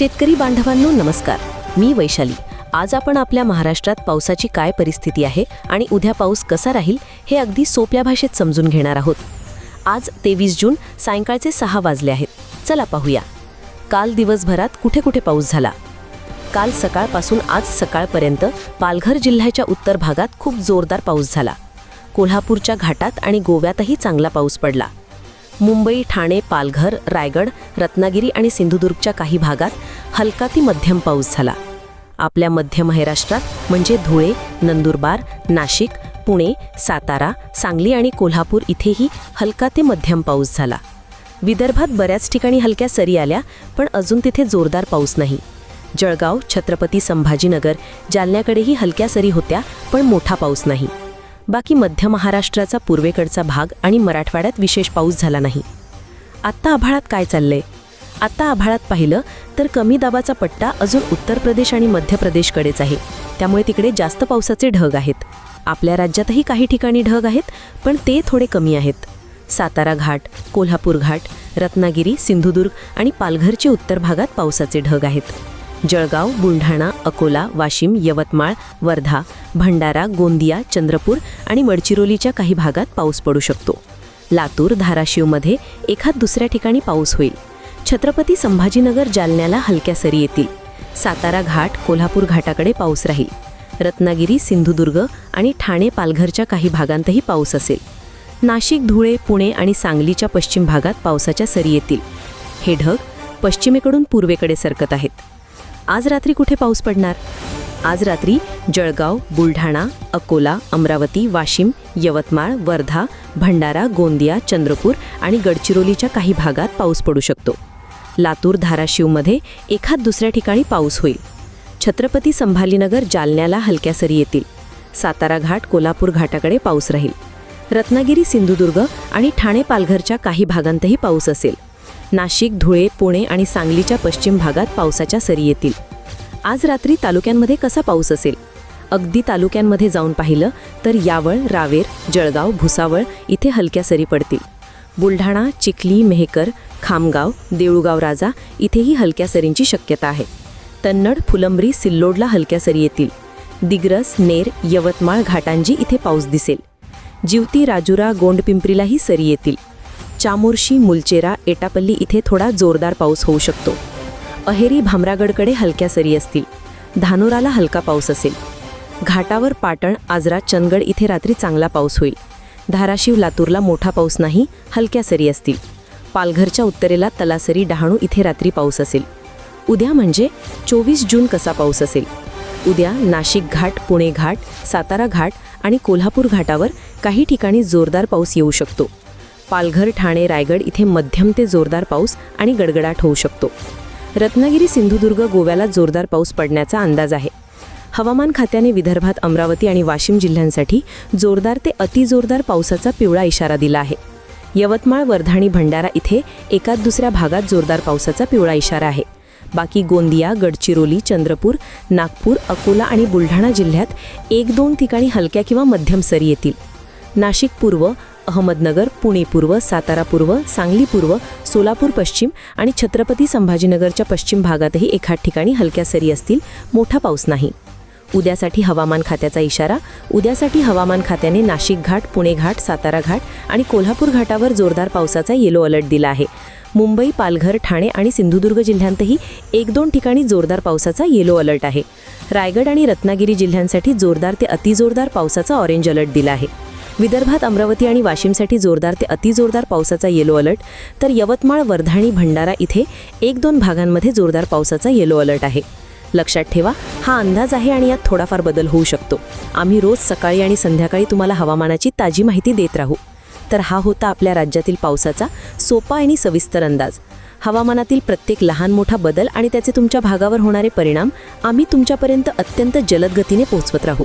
शेतकरी बांधवांनो नमस्कार. मी वैशाली. आज आपण आपल्या महाराष्ट्रात पावसाची काय परिस्थिती आहे आणि उद्या पाऊस कसा राहील हे अगदी सोप्या भाषेत समजून घेणार आहोत. आज तेवीस जून सायंकाळचे सहा वाजले आहेत. चला पाहूया. काल दिवसभरात कुठे कुठे पाऊस झाला? काल सकाळपासून आज सकाळपर्यंत पालघर जिल्ह्याच्या उत्तर भागात खूप जोरदार पाऊस झाला. कोल्हापूरच्या घाटात आणि गोव्यातही चांगला पाऊस पडला. मुंबई ठाणे पालघर रायगड रत्नागिरी आणि सिंधुदुर्गच्या काही भागात हलका ती मध्यम पाऊस झाला. आपल्या मध्य महाराष्ट्रात म्हणजे धुळे नंदुरबार नाशिक पुणे सातारा सांगली आणि कोल्हापूर इथेही हलका ते मध्यम पाऊस झाला. विदर्भात बऱ्याच ठिकाणी हलक्या सरी आल्या पण अजून तिथे जोरदार पाऊस नाही. जळगाव छत्रपती संभाजीनगर जालन्याकडेही हलक्या सरी होत्या पण मोठा पाऊस नाही. बाकी मध्य महाराष्ट्राचा पूर्वेकडचा भाग आणि मराठवाड्यात विशेष पाऊस झाला नाही. आत्ता आभाळात काय चाललंय? आत्ता आभाळात पाहिलं तर कमी दाबाचा पट्टा अजून उत्तर प्रदेश आणि मध्य प्रदेशकडेच आहे. त्यामुळे तिकडे जास्त पावसाचे ढग आहेत. आपल्या राज्यातही काही ठिकाणी ढग आहेत पण ते थोडे कमी आहेत. सातारा घाट कोल्हापूर घाट रत्नागिरी सिंधुदुर्ग आणि पालघरचे उत्तर भागात पावसाचे ढग आहेत. जळगाव बुलढाणा अकोला वाशिम यवतमाळ वर्धा भंडारा गोंदिया चंद्रपूर आणि गडचिरोलीच्या काही भागात पाऊस पडू शकतो. लातूर धाराशिवमध्ये एखाद दुसऱ्या ठिकाणी पाऊस होईल. छत्रपती संभाजीनगर जालन्याला हलक्या सरी येतील. सातारा घाट कोल्हापूर घाटाकडे पाऊस राहील. रत्नागिरी सिंधुदुर्ग आणि ठाणे पालघरच्या काही भागांतही पाऊस असेल. नाशिक धुळे पुणे आणि सांगलीच्या पश्चिम भागात पावसाच्या सरी येतील. हे ढग पश्चिमेकडून पूर्वेकडे सरकत आहेत. आज रात्री कुठे पाऊस पडणार? आज रात्री जळगाव बुलढाणा अकोला अमरावती वाशिम यवतमाळ वर्धा भंडारा गोंदिया चंद्रपूर आणि गडचिरोलीच्या काही भागात पाऊस पडू शकतो. लातूर धाराशिवमध्ये एखाद दुसऱ्या ठिकाणी पाऊस होईल. छत्रपती संभाजीनगर जालन्याला हलक्या सरी येतील. सातारा घाट कोल्हापूर घाटाकडे पाऊस राहील. रत्नागिरी सिंधुदुर्ग आणि ठाणे पालघरच्या काही भागांतही पाऊस असेल. नाशिक धुळे पुणे आणि सांगलीच्या पश्चिम भागात पावसाच्या सरी येतील. आज रात्री तालुक्यांमध्ये कसा पाऊस असेल? अगदी तालुक्यांमध्ये जाऊन पाहिलं तर यावळ रावेर जळगाव भुसावळ इथे हलक्या सरी पडतील. बुलढाणा चिखली मेहकर खामगाव देऊळगाव राजा इथेही हलक्या सरींची शक्यता आहे. तन्नड फुलंब्री सिल्लोडला हलक्या सरी येतील. दिग्रस नेर यवतमाळ घाटांजी इथे पाऊस दिसेल. जिवती राजुरा गोंडपिंपरीलाही सरी येतील. चामोर्शी मुलचेरा एटापल्ली इथे थोडा जोरदार पाऊस होऊ शकतो. अहेरी भामरागडकडे हलक्या सरी असतील. धानोराला हलका पाऊस असेल. घाटावर पाटण आजरा चंदगड इथे रात्री चांगला पाऊस होईल. धाराशिव लातूरला मोठा पाऊस नाही हलक्या सरी असतील. पालघरच्या उत्तरेला तलासरी डहाणू इथे रात्री पाऊस असेल. उद्या म्हणजे चोवीस जून कसा पाऊस असेल? उद्या नाशिक घाट पुणे घाट सातारा घाट आणि कोल्हापूर घाटावर काही ठिकाणी जोरदार पाऊस येऊ शकतो. पालघर ठाणे रायगड इथे मध्यम ते जोरदार पाऊस आणि गडगडाट होऊ शकतो. रत्नागिरी सिंधुदुर्ग गोव्याला जोरदार पाऊस पडण्याचा अंदाज आहे. हवामान खात्याने विदर्भात अमरावती आणि वाशिम जिल्ह्यांसाठी जोरदार ते अतिजोरदार पावसाचा पिवळा इशारा दिला आहे. यवतमाळ वर्धा आणि भंडारा इथे एकाच दुसऱ्या भागात जोरदार पावसाचा पिवळा इशारा आहे. बाकी गोंदिया गडचिरोली चंद्रपूर नागपूर अकोला आणि बुलढाणा जिल्ह्यात एक दोन ठिकाणी हलक्या किंवा मध्यम सरी येतील. नाशिक पूर्व अहमदनगर पुणे पूर्व सातारा पूर्व सांगली पूर्व सोलापूर पश्चिम आणि छत्रपती संभाजीनगरच्या पश्चिम भागातही एखाद ठिकाणी हलक्या सरी असतील मोठा पाऊस नाही. उद्यासाठी हवामान खात्याचा इशारा उद्यासाठी हवामान खात्याने नाशिक घाट पुणे घाट सातारा घाट आणि कोल्हापूर घाटावर जोरदार पावसाचा येलो अलर्ट दिला आहे. मुंबई पालघर ठाणे आणि सिंधुदुर्ग जिल्ह्यांतही एक दोन ठिकाणी जोरदार पावसाचा येलो अलर्ट आहे. रायगड आणि रत्नागिरी जिल्ह्यांसाठी जोरदार ते अतिजोरदार पावसाचा ऑरेंज अलर्ट दिला आहे. विदर्भात अमरावती आणि वाशिमसाठी जोरदार ते अतिजोरदार पावसाचा येलो अलर्ट तर यवतमाळ वर्धाणी भंडारा इथे एक दोन भागांमध्ये जोरदार पावसाचा येलो अलर्ट आहे. लक्षात ठेवा हा अंदाज आहे आणि यात थोडाफार बदल होऊ शकतो. आम्ही रोज सकाळी आणि संध्याकाळी तुम्हाला हवामानाची ताजी माहिती देत राहू. तर हा होता आपल्या राज्यातील पावसाचा सोपा आणि सविस्तर अंदाज. हवामानातील प्रत्येक लहान मोठा बदल आणि त्याचे तुमच्या भागावर होणारे परिणाम आम्ही तुमच्यापर्यंत अत्यंत जलद गतीने पोहोचवत राहू.